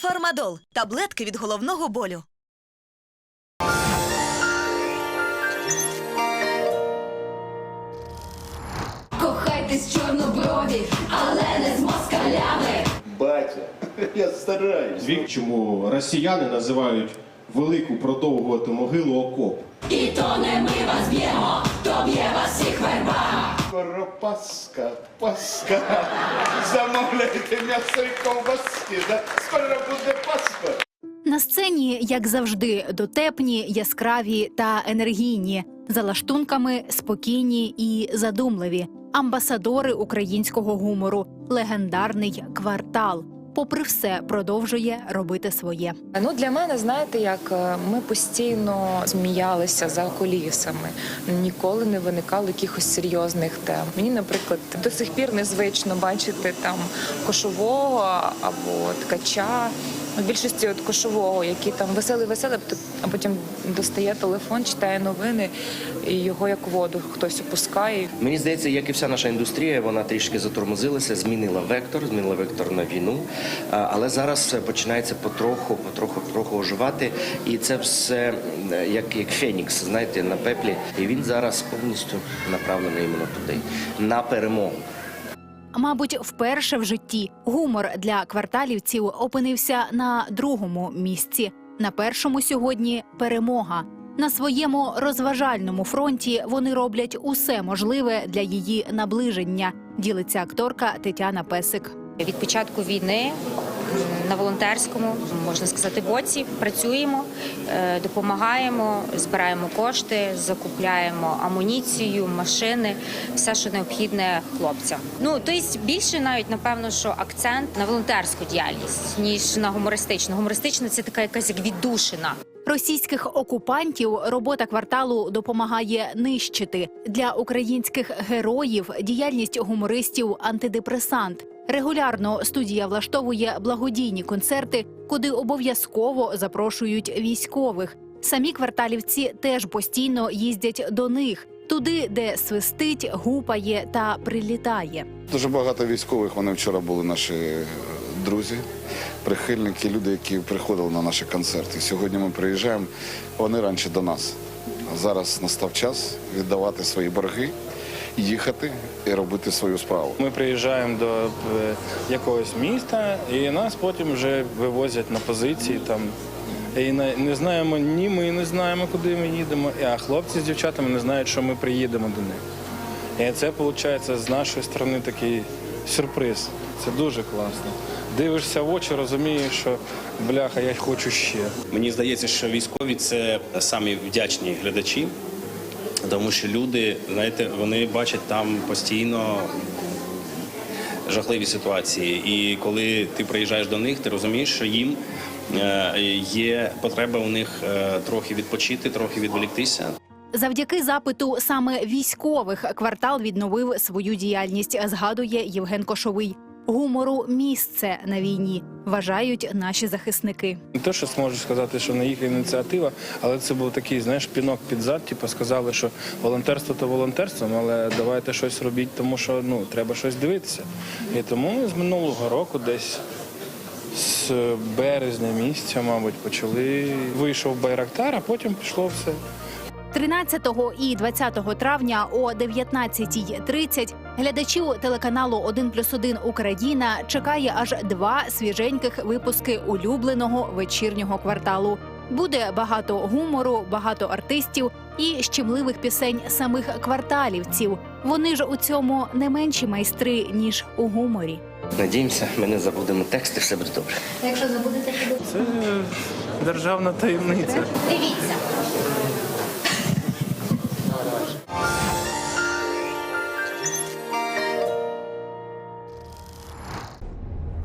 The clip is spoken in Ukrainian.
Фармадол таблетки від головного болю. Кохайтесь чорноброві, але не з москалями. Батя, я стараюсь. Вік, чому росіяни називають велику продовгувати могилу окоп. І то не ми вас б'ємо, то б'є вас всіх верба. Скоро Пасха, Пасха. Замовляйте м'ясо і ковбаски. Да? Скоро буде Пасха. На сцені, як завжди, дотепні, яскраві та енергійні, за лаштунками спокійні і задумливі. Амбасадори українського гумору, легендарний квартал. Попри все, продовжує робити своє. Ну для мене, знаєте, як е, ми постійно сміялися за колісами, ніколи не виникало якихось серйозних тем. Мені, наприклад, до сих пір незвично бачити там кошового або ткача. В більшості от кошового, який там веселий веселий, а потім достає телефон, читає новини, і його як воду хтось опускає. Мені здається, як і вся наша індустрія, вона трішки затормозилася, змінила вектор, змінила вектор на війну. Але зараз починається потроху, потроху, потроху оживати. І це все як, як Фенікс, знаєте, на пеплі. І він зараз повністю направлений іменно туди, на перемогу. Мабуть, вперше в житті гумор для кварталівців опинився на другому місці. На першому сьогодні перемога. На своєму розважальному фронті вони роблять усе можливе для її наближення. Ділиться акторка Тетяна Песик. Від початку війни на волонтерському, можна сказати, боці працюємо, е, допомагаємо, збираємо кошти, закупляємо амуніцію, машини, все, що необхідне хлопцям. Ну тобто більше навіть напевно, що акцент на волонтерську діяльність ніж на гумористичну. Гумористична це така якась як віддушина. Російських окупантів робота кварталу допомагає нищити для українських героїв. Діяльність гумористів антидепресант. Регулярно студія влаштовує благодійні концерти, куди обов'язково запрошують військових. Самі кварталівці теж постійно їздять до них, туди, де свистить, гупає та прилітає. Дуже багато військових. Вони вчора були наші е, друзі, прихильники, люди, які приходили на наші концерти. Сьогодні ми приїжджаємо, вони раніше до нас. Зараз настав час віддавати свої борги, їхати і робити свою справу. Ми приїжджаємо до е, якогось міста, і нас потім вже вивозять на позиції там. І не, не знаємо ні ми не знаємо, куди ми їдемо, а хлопці з дівчатами не знають, що ми приїдемо до них. І це виходить з нашої сторони такий сюрприз. Це дуже класно. Дивишся в очі, розумієш, що бляха, я хочу ще. Мені здається, що військові це самі вдячні глядачі, тому що люди, знаєте, вони бачать там постійно жахливі ситуації. І коли ти приїжджаєш до них, ти розумієш, що їм е, є потреба у них е, трохи відпочити, трохи відволіктися. Завдяки запиту саме військових квартал відновив свою діяльність. Згадує Євген Кошовий. Гумору місце на війні вважають наші захисники. Не те, що зможу сказати, що не їх ініціатива, але це був такий, знаєш, пінок під зад. Типу сказали, що волонтерство то волонтерством, але давайте щось робіть, тому що ну треба щось дивитися. І тому з минулого року, десь з березня місяця, мабуть, почали. Вийшов Байрактар, а потім пішло все. 13 і 20 травня о 19.30 глядачів телеканалу «1 плюс 1 Україна чекає аж два свіженьких випуски улюбленого вечірнього кварталу. Буде багато гумору, багато артистів і щемливих пісень самих кварталівців. Вони ж у цьому не менші майстри ніж у гуморі. Надіємося, ми не забудемо текст і все буде добре. Якщо забудете, Це державна таємниця. дивіться.